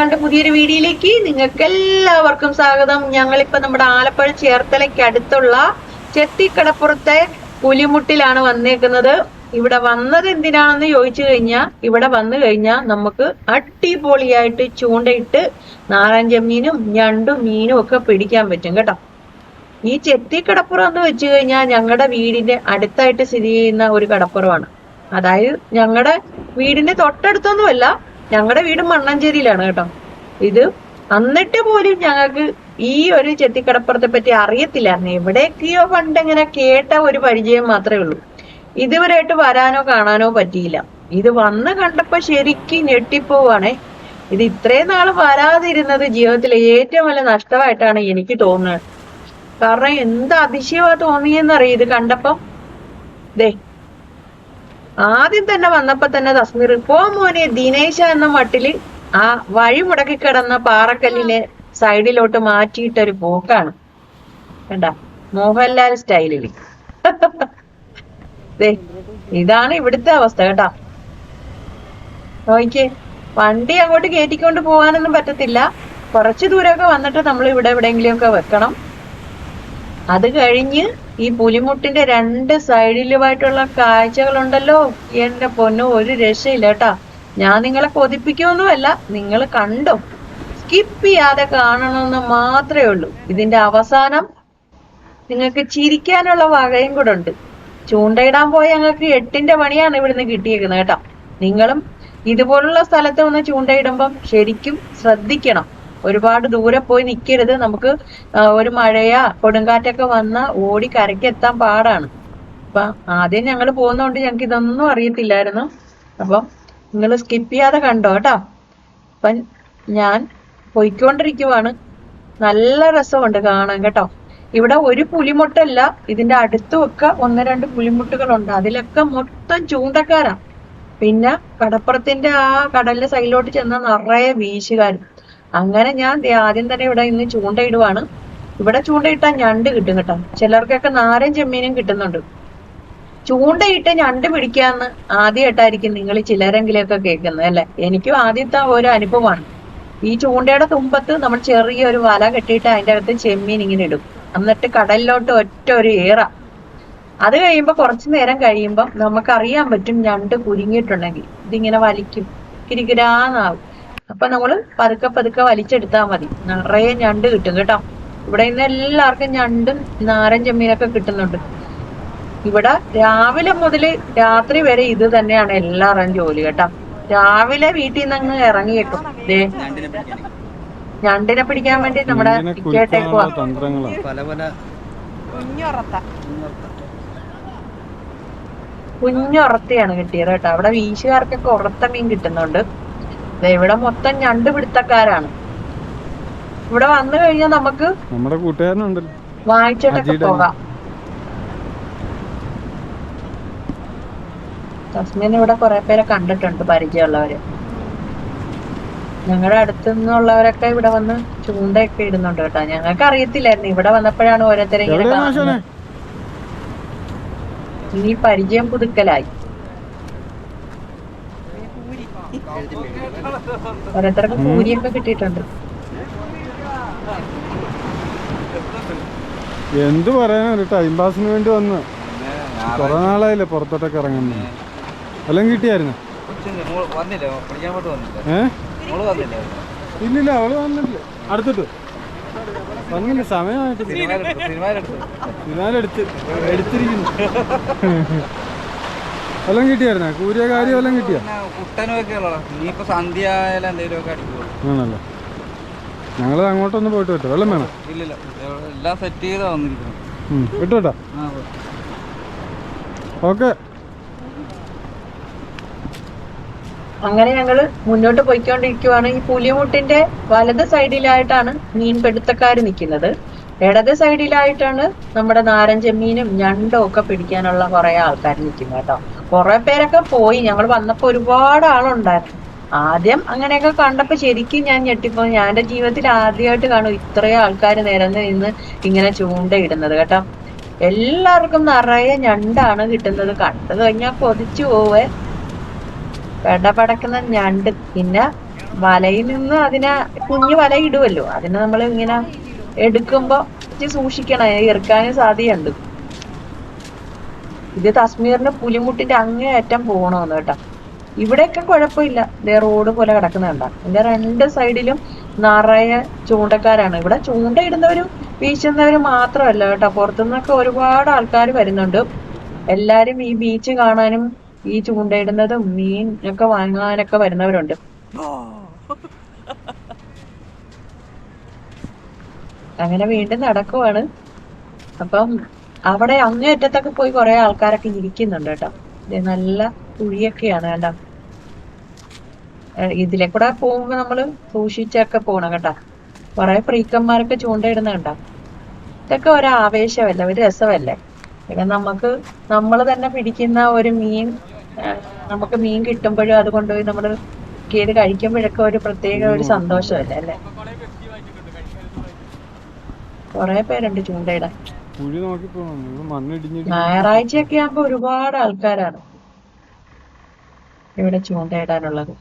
ഞങ്ങളുടെ പുതിയൊരു വീഡിയോയിലേക്ക് നിങ്ങൾക്ക് എല്ലാവർക്കും സ്വാഗതം. ഞങ്ങളിപ്പോ നമ്മുടെ ആലപ്പുഴ ചേർത്തലയ്ക്ക് അടുത്തുള്ള ചെത്തിക്കടപ്പുറത്തെ പുലിമുട്ടിലാണ് വന്നേക്കുന്നത്. ഇവിടെ വന്നത് എന്തിനാണെന്ന് ചോദിച്ചു കഴിഞ്ഞാൽ ഇവിടെ വന്നു കഴിഞ്ഞാൽ നമുക്ക് അടിപൊളിയായിട്ട് ചൂണ്ടയിട്ട് നാരഞ്ചമ്മീനും ഞണ്ടും മീനും ഒക്കെ പിടിക്കാൻ പറ്റും കേട്ടോ. ഈ ചെത്തിക്കടപ്പുറം എന്ന് വെച്ചു കഴിഞ്ഞാൽ ഞങ്ങളുടെ വീടിന്റെ അടുത്തായിട്ട് സ്ഥിതി ചെയ്യുന്ന ഒരു കടപ്പുറമാണ്. അതായത് ഞങ്ങളുടെ വീടിന്റെ തൊട്ടടുത്തൊന്നുമല്ല ഞങ്ങളുടെ വീട് മണ്ണഞ്ചേരിയിലാണ് കേട്ടോ. ഇത് എന്നിട്ട് പോലും ഞങ്ങൾക്ക് ഈ ഒരു ചെത്തിക്കടപ്പുറത്തെ പറ്റി അറിയത്തില്ലായിരുന്നു. എവിടെയൊക്കെയോ പണ്ട് ഇങ്ങനെ കേട്ട ഒരു പരിചയം മാത്രമേ ഉള്ളൂ. ഇതുവരെയായിട്ട് വരാനോ കാണാനോ പറ്റിയില്ല. ഇത് വന്ന് കണ്ടപ്പോ ശരിക്കും ഞെട്ടിപ്പോവാണേ. ഇത് ഇത്രയും നാൾ വരാതിരുന്നത് ജീവിതത്തിലെ ഏറ്റവും വലിയ നഷ്ടമായിട്ടാണ് എനിക്ക് തോന്നുന്നത്. കാരണം എന്ത് അതിശയമാ തോന്നിയെന്നറിയ ഇത് കണ്ടപ്പം? ദേ ആദ്യം തന്നെ വന്നപ്പോ തന്നെ തസ്മീർ പോ മോനെ ദിനേശ എന്ന മട്ടിൽ ആ വഴി മുടക്കി കിടന്ന പാറക്കല്ലിനെ സൈഡിലോട്ട് മാറ്റിയിട്ടൊരു പോക്കാണ്. കണ്ട? മോഹൻലാൽ സ്റ്റൈലിൽ ഇതാണ് ഇവിടുത്തെ അവസ്ഥ കേട്ടാ നോക്കിയേ വണ്ടി അങ്ങോട്ട് കയറ്റിക്കൊണ്ട് പോകാനൊന്നും പറ്റത്തില്ല. കുറച്ച് ദൂരമൊക്കെ വന്നിട്ട് നമ്മൾ ഇവിടെ എവിടെയെങ്കിലും ഒക്കെ വെക്കണം. അത് കഴിഞ്ഞ് ഈ പുലിമുട്ടിന്റെ രണ്ട് സൈഡിലുമായിട്ടുള്ള കാഴ്ചകളുണ്ടല്ലോ. എന്റെ പൊന്നു ഒരു രക്ഷയില്ല കേട്ടാ. ഞാൻ നിങ്ങളെ കൊതിപ്പിക്കൊന്നുമല്ല നിങ്ങൾ കണ്ടോ? സ്കിപ്പ് ചെയ്യാതെ കാണണമെന്ന് മാത്രമേ ഉള്ളൂ. ഇതിന്റെ അവസാനം നിങ്ങൾക്ക് ചിരിക്കാനുള്ള വകയും കൂടെ ഉണ്ട്. ചൂണ്ടയിടാൻ പോയ ഞങ്ങൾക്ക് എട്ടിന്റെ പണിയാണ് ഇവിടുന്ന് കിട്ടിയേക്കുന്നത് കേട്ടോ. നിങ്ങളും ഇതുപോലുള്ള സ്ഥലത്ത് ഒന്ന് ചൂണ്ടയിടുമ്പം ശരിക്കും ശ്രദ്ധിക്കണം. ഒരുപാട് ദൂരെ പോയി നിൽക്കരുത് നമുക്ക് ഒരു മഴയാ കൊടുങ്കാറ്റൊക്കെ വന്ന ഓടി കരയ്ക്ക് എത്താൻ പാടാണ്. അപ്പൊ ആദ്യം ഞങ്ങൾ പോകുന്നോണ്ട് ഞങ്ങൾക്ക് ഇതൊന്നും അറിയത്തില്ലായിരുന്നു. അപ്പം നിങ്ങൾ സ്കിപ്പ് ചെയ്യാതെ കണ്ടോ കേട്ടോ? അപ്പം ഞാൻ പോയിക്കൊണ്ടിരിക്കുവാണ്. നല്ല രസമുണ്ട് കാണാൻ കേട്ടോ. ഇവിടെ ഒരു പുലിമുട്ടല്ല ഇതിന്റെ അടുത്തുമൊക്കെ ഒന്ന് രണ്ട് പുലിമുട്ടുകളുണ്ട്. അതിലൊക്കെ മൊത്തം ചൂണ്ടക്കാരാ. പിന്നെ കടപ്പുറത്തിന്റെ ആ കടലിന്റെ സൈഡിലോട്ട് ചെന്ന നിറയെ വീശുകാരും. അങ്ങനെ ഞാൻ ആദ്യം തന്നെ ഇവിടെ ഇന്ന് ചൂണ്ടയിടുവാണ്. ഇവിടെ ചൂണ്ടയിട്ടാൽ ഞണ്ട് കിട്ടും കേട്ടോ. ചിലർക്കൊക്കെ നാരൻ ചെമ്മീനും കിട്ടുന്നുണ്ട്. ചൂണ്ടയിട്ട് ഞണ്ട് പിടിക്കാന്ന് ആദ്യമായിട്ടായിരിക്കും നിങ്ങൾ ചിലരെങ്കിലുമൊക്കെ കേൾക്കുന്നത് അല്ലെ? എനിക്കും ആദ്യത്തെ ഒരു അനുഭവമാണ്. ഈ ചൂണ്ടയുടെ തുമ്പത്ത് നമ്മൾ ചെറിയൊരു വല കെട്ടിയിട്ട് അതിന്റെ അകത്ത് ചെമ്മീൻ ഇങ്ങനെ ഇടും. എന്നിട്ട് കടലിലോട്ട് ഒറ്റ ഒരു ഏറ. അത് കഴിയുമ്പോൾ കുറച്ചു നേരം കഴിയുമ്പം നമുക്കറിയാൻ പറ്റും ഞണ്ട് കുരുങ്ങിയിട്ടുണ്ടെങ്കിൽ ഇതിങ്ങനെ വലിക്കും. കിരികിരാന്നാവും. അപ്പൊ നമ്മൾ പതുക്കെ പതുക്കെ വലിച്ചെടുത്താൽ മതി. നിറയെ ഞണ്ട് കിട്ടും കേട്ടോ. ഇവിടെ ഇന്ന് എല്ലാവർക്കും ഞണ്ടും നാരൻ ചെമ്മീനൊക്കെ കിട്ടുന്നുണ്ട്. ഇവിടെ രാവിലെ മുതൽ രാത്രി വരെ ഇത് തന്നെയാണ് എല്ലാവരും ജോലി കേട്ടോ. രാവിലെ വീട്ടിൽ നിന്ന് അങ്ങ് ഇറങ്ങിയേക്കും ദേ ഞണ്ടിനെ പിടിക്കാൻ വേണ്ടി നമ്മുടെ പല കുഞ്ഞുറത്തയാണ് കിട്ടിയത് കേട്ടോ. അവിടെ വീശുകാർക്കൊക്കെ ഉറത്ത മീൻ കിട്ടുന്നുണ്ട്. ഇവിടെ മൊത്തം ഞണ്ട് പിടുത്തക്കാരാണ്. ഇവിടെ വന്നു കഴിഞ്ഞാൽ നമുക്ക് നമ്മുടെ കൂട്ടുകാരനുണ്ടല്ലോ അജിയുടെ പോകാം. തസ്മീൻ ഇവിടെ കുറെ പേരെ കണ്ടിട്ടുണ്ട് പരിചയമുള്ളവര്. ഞങ്ങളുടെ അടുത്തു നിന്നുള്ളവരൊക്കെ ഇവിടെ വന്ന് ചൂണ്ടയൊക്കെ ഇടുന്നുണ്ട് കേട്ടോ. ഞങ്ങൾക്ക് അറിയത്തില്ലായിരുന്നു. ഇവിടെ വന്നപ്പോഴാണ് ഓരോരുത്തരെ ഇങ്ങനെ കാണുന്നത്. ഇനി പരിചയം പുതുക്കലായി. ഓരോരുത്തർക്ക് കൂലിയൊക്കെ കിട്ടിയിട്ടുണ്ട്. എന്ത് പറയാനാ ഒരു ടൈം പാസിന് വേണ്ടി വന്ന്. കുറെ നാളായില്ലേ പുറത്തോട്ടൊക്കെ ഇറങ്ങുന്നു എല്ലാം കിട്ടിയായിരുന്നു? വന്നില്ലേ? പഠിക്കാൻ പോട്ട് വന്നില്ല? ഏ? മോൾ വന്നില്ലേ? ഇല്ലില്ല അവൾ വന്നില്ല അടുത്തിട്ട്. വന്നില്ല സമയമായിട്ട് സിനിമയിലെടുത്ത് എടുത്തിരിക്കുന്നു. എല്ലാം കിട്ടിയായിരുന്നോ? കൂരിയ കാര്യം എല്ലാം കിട്ടിയോ? കുട്ടനൊക്കെ ഇനിയിപ്പോ സന്ധ്യ ആയാലും അടിക്കുള്ളൂ. ആണല്ലോ. ഞങ്ങൾ അങ്ങോട്ടൊന്ന് പോയിട്ട് പറ്റും വെള്ളം വേണം? ഇല്ലില്ല. എല്ലാം സെറ്റ് ചെയ്താ വിട്ടോട്ടാ ഓക്കെ. അങ്ങനെ ഞങ്ങൾ മുന്നോട്ട് പോയിക്കൊണ്ടിരിക്കുവാണ്. ഈ പുലിമുട്ടിന്റെ വലത് സൈഡിലായിട്ടാണ് മീൻ പിടുത്തക്കാര് നിൽക്കുന്നത്. ഇടത് സൈഡിലായിട്ടാണ് നമ്മുടെ നാരഞ്ചെമ്മീനും ഞണ്ടും ഒക്കെ പിടിക്കാനുള്ള കുറെ ആൾക്കാർ നിൽക്കുന്നത് കേട്ടോ. കുറെ പേരൊക്കെ പോയി. ഞങ്ങൾ വന്നപ്പോ ഒരുപാട് ആളുണ്ടായിരുന്നു. ആദ്യം അങ്ങനെയൊക്കെ കണ്ടപ്പോ ശരിക്കും ഞാൻ ഞെട്ടിപ്പോയി. ഞാൻ ജീവിതത്തിൽ ആദ്യമായിട്ട് കാണും ഇത്രയും ആൾക്കാർ നിരന്ന് നിന്ന് ഇങ്ങനെ ചൂണ്ടയിടുന്നത് കേട്ടോ. എല്ലാവർക്കും നിറയെ ഞണ്ടാണ് കിട്ടുന്നത്. കണ്ടു കഴിഞ്ഞാൽ കൊതിച്ചു പോവേ. പെടപടക്കുന്ന ഞണ്ട്. പിന്നെ വലയിൽ നിന്ന് അതിനെ കുഞ്ഞു വല ഇടുമല്ലോ അതിനെ നമ്മൾ ഇങ്ങനെ എടുക്കുമ്പോ ഇച്ചിരി സൂക്ഷിക്കണം. ഇറക്കാനും സാധ്യതയുണ്ട്. ഇത് കശ്മീരിന്റെ പുലിമുട്ടിന്റെ അങ്ങേയറ്റം പോകണമെന്ന് കേട്ടോ. ഇവിടെയൊക്കെ കുഴപ്പമില്ല. ദേ റോഡ് പോലെ കിടക്കുന്നുണ്ട. ഇതിന്റെ രണ്ട് സൈഡിലും നിറയെ ചൂണ്ടക്കാരാണ്. ഇവിടെ ചൂണ്ടയിടുന്നവരും വീശുന്നവരും മാത്രമല്ല കേട്ടോ. പുറത്തുനിന്നൊക്കെ ഒരുപാട് ആൾക്കാർ വരുന്നുണ്ട്. എല്ലാരും ഈ ബീച്ച് കാണാനും ഈ ചൂണ്ടയിടുന്നതും മീൻ ഒക്കെ വാങ്ങാനൊക്കെ വരുന്നവരുണ്ട്. അങ്ങനെ വീണ്ടും നടക്കുവാണ്. അപ്പം അവിടെ അങ്ങേയറ്റത്തൊക്കെ പോയി കുറെ ആൾക്കാരൊക്കെ ഇരിക്കുന്നുണ്ട് കേട്ടോ. നല്ല കുഴിയൊക്കെയാണ് കേട്ടോ ഇതിലെ കൂടെ പോകുമ്പോ നമ്മൾ സൂക്ഷിച്ചൊക്കെ പോണം കേട്ടോ. കുറെ ഫ്രീക്കന്മാരൊക്കെ ചൂണ്ടയിടുന്ന കണ്ടോ. ഇതൊക്കെ ഒരു ആവേശമല്ലേ ഒരു രസമല്ലേ. പിന്നെ നമുക്ക് നമ്മൾ തന്നെ പിടിക്കുന്ന ഒരു മീൻ നമുക്ക് മീൻ കിട്ടുമ്പോഴും അത് കൊണ്ടുപോയി നമ്മൾ ചെയ്ത് കഴിക്കുമ്പോഴൊക്കെ ഒരു പ്രത്യേക ഒരു സന്തോഷമല്ലേ അല്ലേ? കുറെ പേരുണ്ട് ചൂണ്ടയിടാൻ. കുഴി നോക്കി ഞായറാഴ്ചയൊക്കെ ആകുമ്പോ ഒരുപാട് ആൾക്കാരാണ് ഇവിടെ ചൂണ്ടയിടാനുള്ളത്.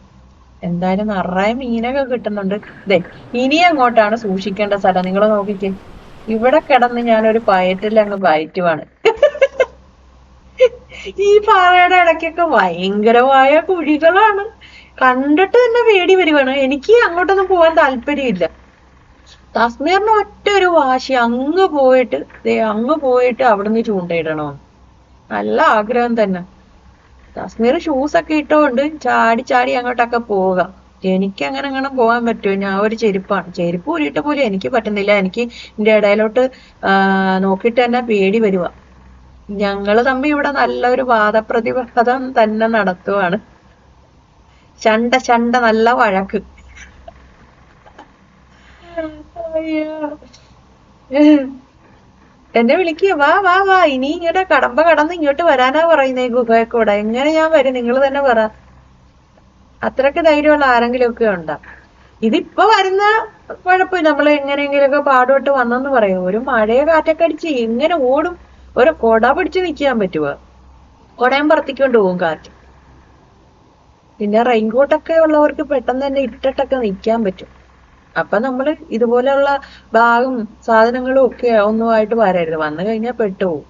എന്തായാലും നിറയെ മീനൊക്കെ കിട്ടുന്നുണ്ട്. ദേ ഇനി അങ്ങോട്ടാണ് സൂക്ഷിക്കേണ്ട സ്ഥലം. നിങ്ങൾ നോക്കിക്കേ. ഇവിടെ കിടന്ന് ഞാനൊരു പയറ്റിൽ അങ്ങ് പയറ്റുവാണ് ഈ പാറയുടെ ഇടയ്ക്കൊക്കെ ഭയങ്കരമായ കുഴികളാണ്. കണ്ടിട്ട് തന്നെ പേടി വരുവാണ് എനിക്ക് അങ്ങോട്ടൊന്നും പോകാൻ താല്പര്യമില്ല. തസ്മീറിന് ഒറ്റ ഒരു വാശി അങ്ങ് പോയിട്ട് ദേ അങ്ങ് പോയിട്ട് അവിടുന്ന് ചൂണ്ടയിടണോ? നല്ല ആഗ്രഹം തന്നെ. തസ്മീർ ഷൂസ് ഒക്കെ ഇട്ടോണ്ട് ചാടി ചാടി അങ്ങോട്ടൊക്കെ പോവുക. എനിക്ക് അങ്ങനെ അങ്ങനെ പോകാൻ പറ്റുമോ? ഞാൻ ഒരു ചെരുപ്പാണ്. ചെരുപ്പ് ഊരിയിട്ട് പോലും എനിക്ക് പറ്റുന്നില്ല. എനിക്ക് ഇതിന്റെ ഇടയിലോട്ട് നോക്കിയിട്ട് തന്നെ പേടി വരുക. ഞങ്ങൾ തമ്മിൽ ഇവിടെ നല്ലൊരു വാദപ്രതിവാദം തന്നെ നടത്തുവാണ്. ചണ്ട ചണ്ട നല്ല വഴക്ക്. എന്നെ വിളിക്കുക വാ വാ വാ. ഇനി ഇങ്ങോട്ട് കടമ്പ കടന്ന് ഇങ്ങോട്ട് വരാനാ പറയുന്നേ ഗുഹയെ കൂടെ. എങ്ങനെ ഞാൻ വരും? നിങ്ങൾ തന്നെ പറ. അത്രയ്ക്ക് ധൈര്യമുള്ള ആരെങ്കിലും ഒക്കെ ഉണ്ടാ? ഇതിപ്പോ വരുന്ന കുഴപ്പമില്ല നമ്മൾ എങ്ങനെയെങ്കിലുമൊക്കെ പാടുപെട്ട് വന്നെന്ന് പറയും. ഒരു മഴയെ കാറ്റൊക്കെ അടിച്ച് എങ്ങനെ ഓടും. ഒരു കൊട പിടിച്ച് നിൽക്കാൻ പറ്റുമോ കൊടയും പറത്തിക്കൊണ്ട് പോകും കാറ്റ്. പിന്നെ റെയിൻകോട്ടൊക്കെ ഉള്ളവർക്ക് പെട്ടെന്ന് തന്നെ ഇട്ടിട്ടൊക്കെ നിൽക്കാൻ പറ്റും. അപ്പൊ നമ്മൾ ഇതുപോലെയുള്ള ബാഗും സാധനങ്ങളും ഒക്കെ ഒന്നുമായിട്ട് വരരുത്. വന്നു കഴിഞ്ഞാൽ പെട്ടുപോകും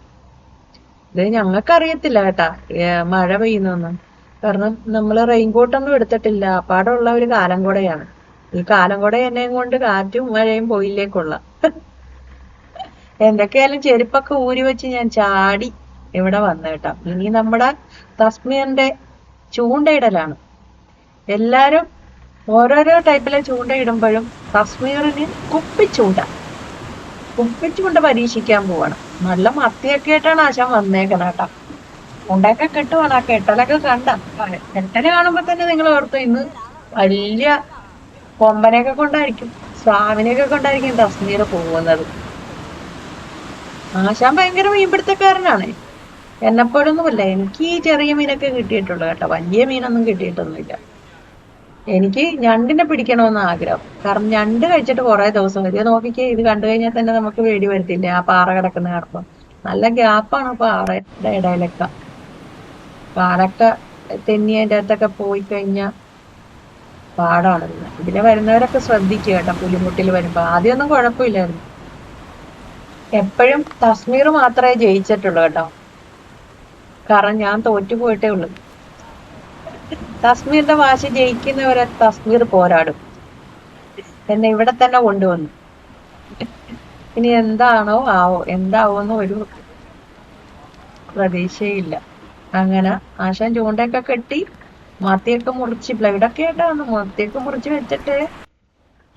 ഇത് ഞങ്ങൾക്ക് അറിയത്തില്ല കേട്ടാ മഴ പെയ്യുന്നൊന്നും. കാരണം നമ്മൾ റെയിൻകോട്ടൊന്നും എടുത്തിട്ടില്ല. അപ്പാടുള്ള ഒരു കാലം കൂടെയാണ്. ഈ കാലം കൂടെ എന്നെയും കൊണ്ട് കാറ്റും മഴയും പോയില്ലേക്കുള്ള. എന്തൊക്കെയായാലും ചെരുപ്പൊക്കെ ഊരി വെച്ച് ഞാൻ ചാടി ഇവിടെ വന്നു കേട്ടാ. ഇനി നമ്മുടെ തസ്മിയന്റെ ചൂണ്ടയിടലാണ്. എല്ലാരും ഓരോരോ ടൈപ്പിലെ ചൂണ്ട ഇടുമ്പോഴും തസ്മീറിന് കുപ്പിച്ചൂണ്ട. കുപ്പിച്ചൂണ്ട പരീക്ഷിക്കാൻ പോവാണ്. നല്ല മത്തിയൊക്കെ ആയിട്ടാണ് ആശാൻ വന്നേക്കണ കേട്ടാ. ചൂണ്ടയൊക്കെ കിട്ടുവാണ്. ആ കെട്ടലൊക്കെ കണ്ട. കെട്ടൽ കാണുമ്പോ തന്നെ നിങ്ങൾ ഓർത്തു ഇന്ന് വലിയ കൊമ്പനെയൊക്കെ കൊണ്ടായിരിക്കും സ്വാമിനെയൊക്കെ കൊണ്ടായിരിക്കും തസ്മീർ പോകുന്നത്. ആശാൻ ഭയങ്കര മീൻപിടുത്തക്കാരനാണ്. എന്നെപ്പോഴൊന്നുമില്ല എനിക്ക് ഈ ചെറിയ മീനൊക്കെ കിട്ടിയിട്ടുള്ളൂ കേട്ടോ. വലിയ മീനൊന്നും കിട്ടിയിട്ടൊന്നുമില്ല. എനിക്ക് ഞണ്ടിനെ പിടിക്കണമെന്ന് ആഗ്രഹം. കാരണം ഞണ്ട് കഴിച്ചിട്ട് കുറെ ദിവസം ഇത് നോക്കിക്കേ ഇത് കണ്ടു കഴിഞ്ഞാൽ തന്നെ നമുക്ക് പേടി വരത്തില്ല ആ പാറ കിടക്കുന്ന കിടപ്പം നല്ല ഗ്യാപ്പാണ് പാറയുടെ ഇടയിലൊക്കെ. പാറൊക്കെ തെന്നി അതിന്റെ അകത്തൊക്കെ പോയി കഴിഞ്ഞാൽ പാടാണ്. പിന്നെ ഇതിലെ വരുന്നവരൊക്കെ ശ്രദ്ധിക്കുക കേട്ടോ പുലിമുട്ടിൽ വരുമ്പോ. ആദ്യമൊന്നും കുഴപ്പമില്ലായിരുന്നു. എപ്പോഴും തസ്മീർ മാത്രമേ ജയിച്ചിട്ടുള്ളൂ കേട്ടോ. കാരണം ഞാൻ തോറ്റു പോയിട്ടേ ഉള്ളൂ. തസ്മീറിന്റെ വാശി ജയിക്കുന്നവരെ തസ്മീർ പോരാടും. എന്നെ ഇവിടെ തന്നെ കൊണ്ടുവന്നു. ഇനി എന്താണോ ആവോ എന്താവോന്ന് ഒരു പ്രതീക്ഷയില്ല. അങ്ങനെ ആശാൻ ചൂണ്ടയൊക്കെ കെട്ടി മത്തിയൊക്കെ മുറിച്ച് ബ്ലേഡൊക്കെ ആയിട്ടാണ് മത്തിയൊക്കെ മുറിച്ച് വെച്ചിട്ട്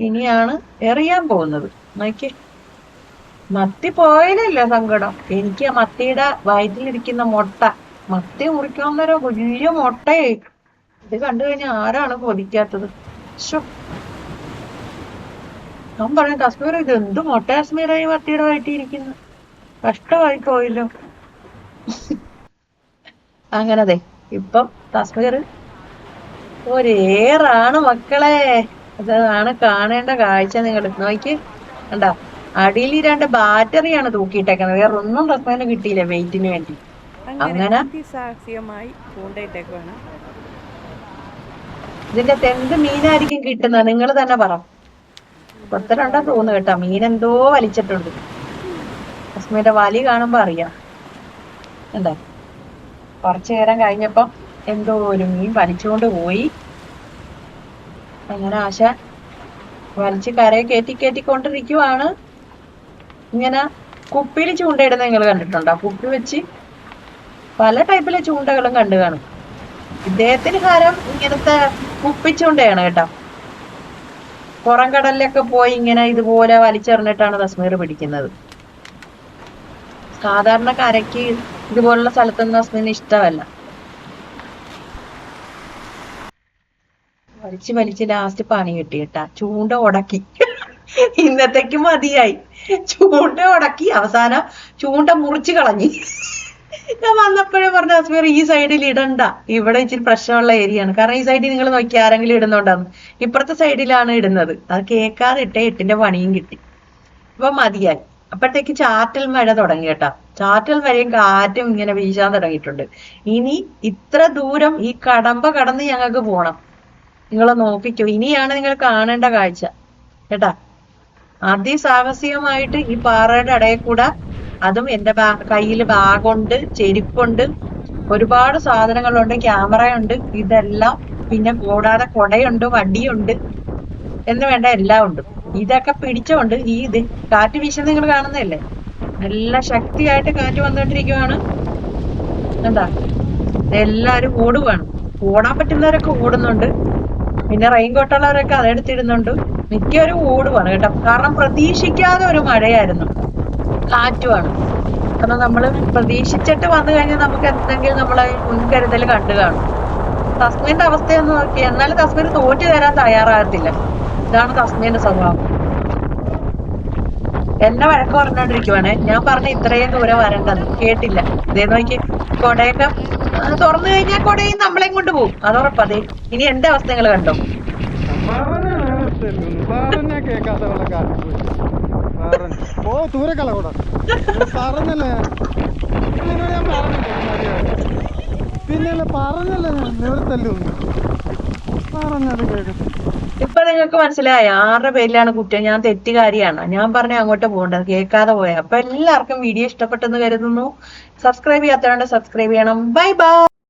ഇനിയാണ് എറിയാൻ പോകുന്നത്. നോക്കി മത്തി പോയാലല്ല സങ്കടം. എനിക്ക് മത്തിയുടെ വയറ്റിലിരിക്കുന്ന മുട്ട. മത്തി മുറിക്കാവുന്നൊരു വലിയ മുട്ടയെ ഇത് കണ്ടു കഴിഞ്ഞാൽ ആരാണ് കൊതിക്കാത്തത്? ശോ ഞാൻ പറഞ്ഞു കശ്മീർ ഇത് എന്ത് മൊട്ടാശ്മീരായി കശ്മീരായി മത്തിയുടെ വയറ്റിയിരിക്കുന്നു കഷ്ടമായി പോയല്ലോ. അങ്ങനതെ ഇപ്പം കശ്മീർ ഒരേറാണ് മക്കളെ. അതാണ് കാണേണ്ട കാഴ്ച നിങ്ങൾ. നോക്കി. കണ്ടോ? അടിയിൽ രണ്ട് ബാറ്ററിയാണ് തൂക്കിയിട്ടേക്കുന്നത്. വേറെ ഒന്നും കശ്മീരിന് കിട്ടിയില്ല വെയിറ്റിന് വേണ്ടി. അങ്ങനെ അതിസാഹസ്യമായി ചൂണ്ടയിട്ടേക്കാണ് ഇതിന്റെ എന്ത് മീനായിരിക്കും കിട്ടുന്നത്? നിങ്ങൾ തന്നെ പറ. പുറത്തിലുണ്ടെന്ന് തോന്നുന്നു കേട്ടോ. മീൻ എന്തോ വലിച്ചിട്ടുണ്ട്. അസ്മിയുടെ വലി കാണുമ്പോ അറിയാം. എന്താ? കുറച്ചു നേരം കഴിഞ്ഞപ്പോ എന്തോ ഒരു മീൻ വലിച്ചുകൊണ്ട് പോയി. അങ്ങനെ ആശ വലിച്ച് കരയെ കയറ്റി കയറ്റിക്കൊണ്ടിരിക്കുവാണ് ഇങ്ങനെ കുപ്പിയിൽ ചൂണ്ടയിടുന്ന നിങ്ങൾ കണ്ടിട്ടുണ്ടോ? കുപ്പി വെച്ച് പല ടൈപ്പിലെ ചൂണ്ടകളും കണ്ടു കാണും. ഇദ്ദേഹത്തിന് ഹരം ഇങ്ങനത്തെ കുപ്പിച്ചൂണ്ടയാണ് കേട്ടോ. പുറം കടലിലൊക്കെ പോയി ഇങ്ങനെ ഇതുപോലെ വലിച്ചെറിഞ്ഞിട്ടാണ് തസ്മീർ പിടിക്കുന്നത്. സാധാരണ കരയ്ക്ക് ഇതുപോലുള്ള സ്ഥലത്തൊന്നും തസ്മീറിന് ഇഷ്ടമല്ല. വലിച്ച് വലിച്ച് ലാസ്റ്റ് പണി കിട്ടി കേട്ടാ. ചൂണ്ട ഉടക്കി. ഇന്നത്തേക്ക് മതിയായി. ചൂണ്ട ഉടക്കി. അവസാനം ചൂണ്ട മുറിച്ചു കളഞ്ഞു. ഞാൻ വന്നപ്പോഴേ പറഞ്ഞ അസ്മീർ ഈ സൈഡിൽ ഇടണ്ട. ഇവിടെ ഇച്ചിരി പ്രശ്നമുള്ള ഏരിയ ആണ്. കാരണം ഈ സൈഡിൽ നിങ്ങൾ നോക്കി ആരെങ്കിലും ഇടുന്നുണ്ടാന്ന്. ഇപ്പുറത്തെ സൈഡിലാണ് ഇടുന്നത്. അത് കേൾക്കാതെ ഇട്ടേ എട്ടിന്റെ പണിയും കിട്ടി. അപ്പൊ മതിയായി. അപ്പോഴത്തേക്ക് ചാറ്റൽ മഴ തുടങ്ങി കേട്ടാ. ചാറ്റൽ മഴയും കാറ്റും ഇങ്ങനെ വീശാൻ തുടങ്ങിയിട്ടുണ്ട്. ഇനി ഇത്ര ദൂരം ഈ കടമ്പ കടന്ന് ഞങ്ങൾക്ക് പോണം. നിങ്ങൾ നോക്കിക്കോ. ഇനിയാണ് നിങ്ങൾ കാണേണ്ട കാഴ്ച. കേട്ടാ? അതിസാഹസികമായിട്ട് ഈ പാറയുടെ ഇടയിൽ കൂടെ അതും എന്റെ കയ്യിൽ ബാഗുണ്ട് ചെരുപ്പുണ്ട് ഒരുപാട് സാധനങ്ങളുണ്ട് ക്യാമറയുണ്ട് ഇതെല്ലാം പിന്നെ കൂടാതെ കൊടയുണ്ട് വടിയുണ്ട് എന്ന് വേണ്ട എല്ലാം ഉണ്ട്. ഇതൊക്കെ പിടിച്ചോണ്ട് ഈ ഇത് കാറ്റ് വീശുന്നത് നിങ്ങൾ കാണുന്നതല്ലേ? നല്ല ശക്തിയായിട്ട് കാറ്റ് വന്നുകൊണ്ടിരിക്കുവാണ്. എന്താ എല്ലാരും ഓടുവാണ്. ഓടാൻ പറ്റുന്നവരൊക്കെ ഓടുന്നുണ്ട്. പിന്നെ റെയിൻ കോട്ടുള്ളവരൊക്കെ അതെടുത്തിടുന്നുണ്ട്. മിക്കവരും ഓടുവാണ് കേട്ടോ. കാരണം പ്രതീക്ഷിക്കാതെ ഒരു മഴയായിരുന്നു. കാറ്റുമാണ്. കാരണം നമ്മൾ പ്രതീക്ഷിച്ചിട്ട് വന്നു കഴിഞ്ഞാൽ നമുക്ക് എന്തെങ്കിലും നമ്മളെ മുൻകരുതൽ കണ്ടു കാണും. തസ്മീന്റെ അവസ്ഥയൊന്ന് നോക്കി എന്നാലും തസ്മീൻ തോറ്റു തരാൻ തയ്യാറാകത്തില്ല. ഇതാണ് തസ്മീന്റെ സ്വഭാവം. എന്നെ വഴക്ക് പറഞ്ഞോണ്ടിരിക്കുവാണേ. ഞാൻ പറഞ്ഞ ഇത്രയും ദൂരം വരണ്ടെന്ന് കേട്ടില്ല. ഇതേ നോക്കി കൊടയൊക്കെ തുറന്നു കഴിഞ്ഞാൽ കൊടയും നമ്മളെയും കൊണ്ട് പോകും അതുറപ്പതേ ഇനി എന്റെ അവസ്ഥ കണ്ടോ? പറഞ്ഞ കേൾക്കാത്ത വല്ല കാറ്റ് പോയി. പറഞ്ഞ്. ഓ ദൂരക്കല കൂടെ. പറഞ്ഞല്ലേ. നിന്നോട് ഞാൻ പറഞ്ഞില്ലേ പിന്നല്ലേ പറഞ്ഞല്ലേ ഞാൻ? നിവർത്തല്ലൊന്നും പറഞ്ഞത് കേൾക്കട്ടെ ഇപ്പൊ നിങ്ങൾക്ക് മനസ്സിലായി? ആരുടെ പേരിലാണ് കുറ്റം? ഞാൻ തെറ്റുകാരിയാണ്. ഞാൻ പറഞ്ഞ അങ്ങോട്ട് പോകേണ്ടത് കേൾക്കാതെ പോയ. അപ്പൊ എല്ലാവർക്കും വീഡിയോ ഇഷ്ടപ്പെട്ടെന്ന് കരുതുന്നു. സബ്സ്ക്രൈബ് ചെയ്യാത്തവരുണ്ട് സബ്സ്ക്രൈബ് ചെയ്യണം. Bye bye